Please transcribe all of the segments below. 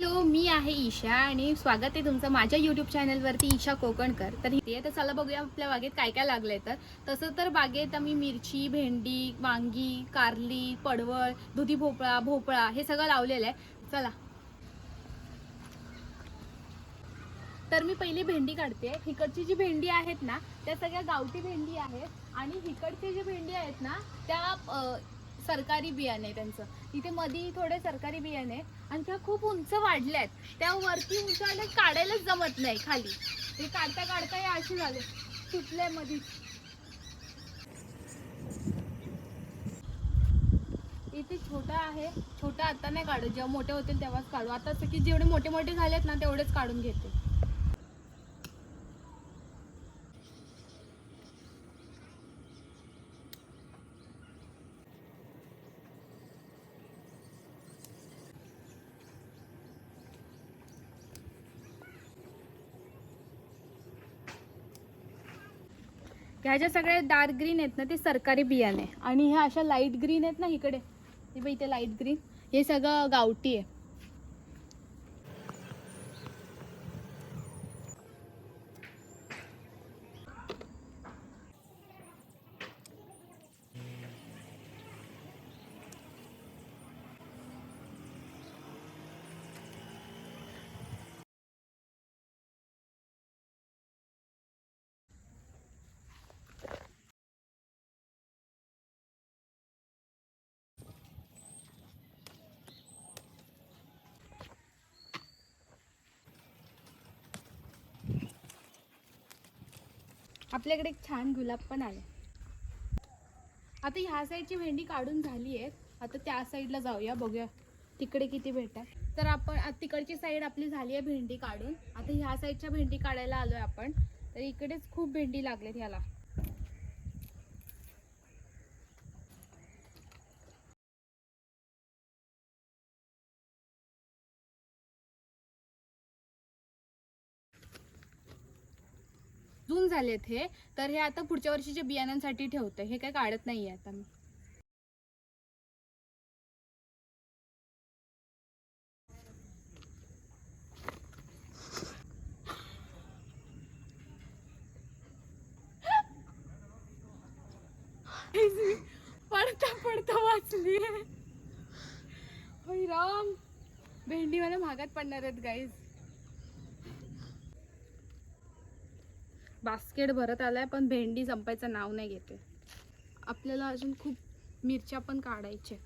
Hello मी आहे ईशा आणि स्वागत आहे तुमचं माझ्या यूट्यूब चॅनलवरती ईशा कोकणकर. तर इथे तर चला बघूया आपल्या बागेत काय काय लागलंय तर. तसं तर बागेत आम्ही मिरची भेंडी वांगी कारली पडवळ दुधी भोपळा भोपळा हे सगळं लावलेलं आहे. चला. तर मी पहिली भेंडी काढते. हिकडची जी भेंडी आहेत ना त्या सगळ्या गावठी भेंडी आहेत. आणि हिकडची जी भेंडी आहेत ना त्या सरकारी बियाणे आहे त्यांचं. तिथे मध्ये थोडे सरकारी बियाणे आणि त्या खूप उंच वाढल्यात त्या वरती उंच आल्या काढायलाच जमत नाही खाली. ते काढता काढता हे असे झाले. तुटले मध्ये इथे छोटा आहे छोटा आता नाही काढू जेव्हा मोठे होतील तेव्हाच काढू. आता असं की जेवढे मोठे मोठे झालेत ना तेवढेच काढून घेते. ह्या ज्या सगळ्या डार्क ग्रीन आहेत ना ते सरकारी बियाणे. आणि ह्या अशा लाइट ग्रीन आहेत ना इकडे. हे बघ इथे लाइट ग्रीन. हे सगळं गावठी आहे. आपल्याकडे एक छान गुलाब पण आले आता ह्या साईडची भेंडी काढून झाली आहे आता त्या साईडला जाऊया बघूया तिकडे किती भेटतात. तर आपण तिकडची साईड आपली झाली आहे भेंडी काढून. आता ह्या साईडच्या भेंडी काढायला आलोय आपण. तर इकडेच खूप भेंडी लागलेत ह्याला. जून झालेत हे तर हे आता पुढच्या वर्षीच्या बियाण्यांसाठी ठेवतं हे काय काढत नाहीये आता मी. पडता पडता वाचली राम. भेंडी मला महागात पडणार आहेत गाईज बास्केट भरत आलाय पण भेंडी संपायचं नाव नाही घेते. आपल्याला अजून खूप मिरच्या पण काढायच्या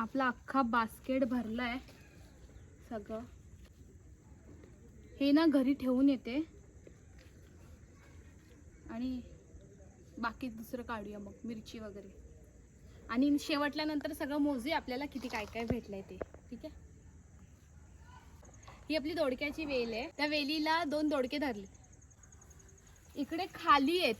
आपला अख्खा बास्केट भरलाय सगळं. हे ना घरी ठेवून येते. आणि बाकी दुसरं काढूया मग मिरची वगैरे. आणि शेवटल्यानंतर सगळं मोजूया आपल्याला किती काय काय भेटलंय ते ठीक आहे? ही आपली दोडक्याची वेल आहे. त्या वेलीला दोन दोडके धरले. इकडे खाली आहेत.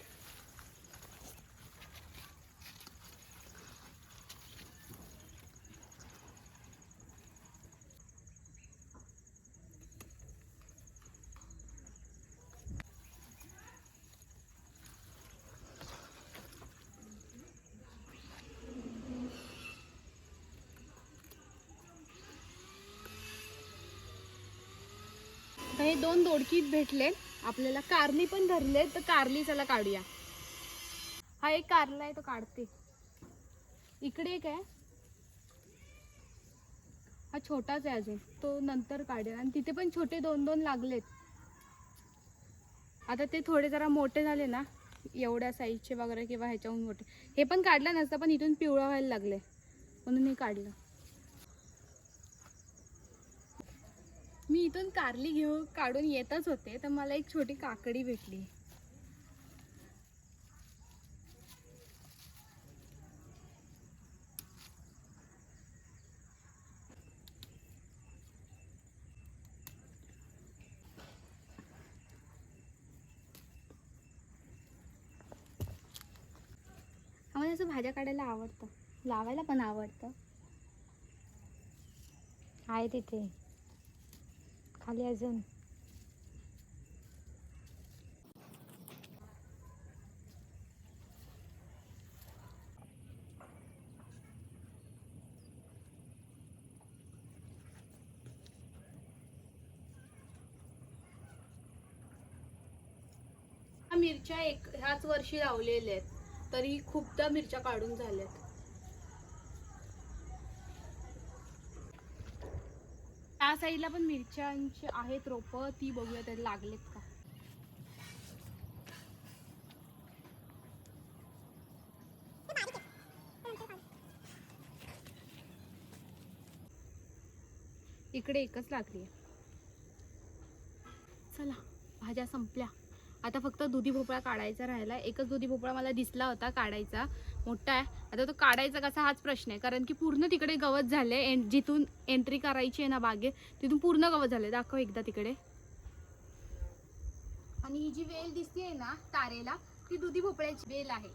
तर हे दोन दोडकीत भेटले. आपल्याला कारली पण धरले तर कारली चला काढूया. हा एक कारला आहे तो काढते. इकडे एक आहे. हा छोटाच आहे अजून. तो नंतर काढेल. आणि तिथे पण छोटे दोन दोन लागलेत. आता ते थोडे जरा मोठे झाले ना एवढ्या साईजचे वगैरे किंवा ह्याच्याहून मोठे. हे पण काढलं नसतं पण इथून पिवळा व्हायला लागले. म्हणून हे काढलं. मी इथून कारली घेऊन काढून येतच होते तर मला एक छोटी काकडी भेटली. कसं भाज्या काढायला आवडतं. लावायला पण आवडतं. आहे तिथे. खाली अजून मिरच्या एक ह्याच वर्षी लावलेल्या आहेत. तरी खूपदा मिरच्या काढून झाल्यात. त्या साईडला पण मिरच्यांची आहेत रोप ती बघूया त्यात लागलेत का? इकडे एकच लागली चला भाज्या संपल्या. आता फक्त दुधी भोपळा काढायचा राहिला. एकच दुधी भोपळा मला दिसला होता काढायचा. मोठा आहे. आता तो काढायचा कसा हाच प्रश्न आहे. कारण की पूर्ण तिकडे गवत झाले. एन जिथून एंट्री करायची आहे ना बागेत तिथून पूर्ण गवत झाले. दाखव एकदा तिकडे. आणि ही जी वेल दिसते ना तारेला ती दुधी भोपळ्याची वेल आहे.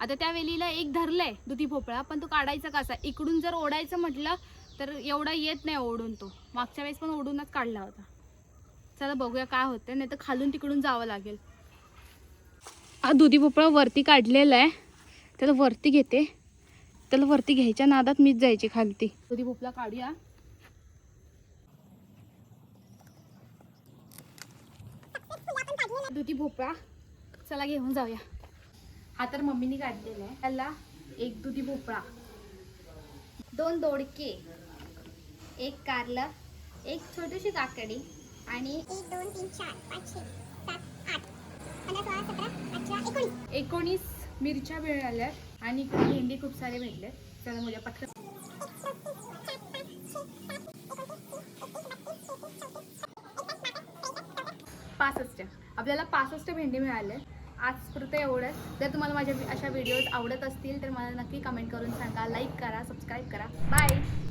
आता त्या वेलीला एक धरलंय दुधी भोपळा पण तो काढायचा कसा? इकडून जर ओढायचं म्हटलं तर एवढा येत नाही ओढून तो. मागच्या वेळेस पण ओढूनच काढला होता. चला बघूया काय होतं नाही तर खालून तिकडून जावं लागेल. हा दुधी भोपळा वरती काढलेला आहे. त्याला वरती घेते. त्याला वरती घ्यायच्या नादात मीच जायची खालती. दुधी भोपळा काढूया. दुधी भोपळा चला घेऊन जाऊया. हा तर मम्मीने काढलेला आहे. त्याला एक दुधी भोपळा. दोन दोडके. एक कारलं. एक छोटीशी काकडी. आणि एक दोन तीन चार पाच छे सात आठ. पंधरा सोळा सतरा अठरा एकोणीस. एकोणीस मिरच्या मिळाल्या आणि इकडे भेंडी खूप सारे भेटले. चला माझ्या पटकन. पासष्ट. आपल्याला पासष्ट भेंडी मिळाले. आजपुरतं एवढंच जर तुम्हाला माझ्या अशा व्हिडिओज आवडत असतील तर मला नक्की कमेंट करून सांगा. लाईक करा सबस्क्राईब करा. बाय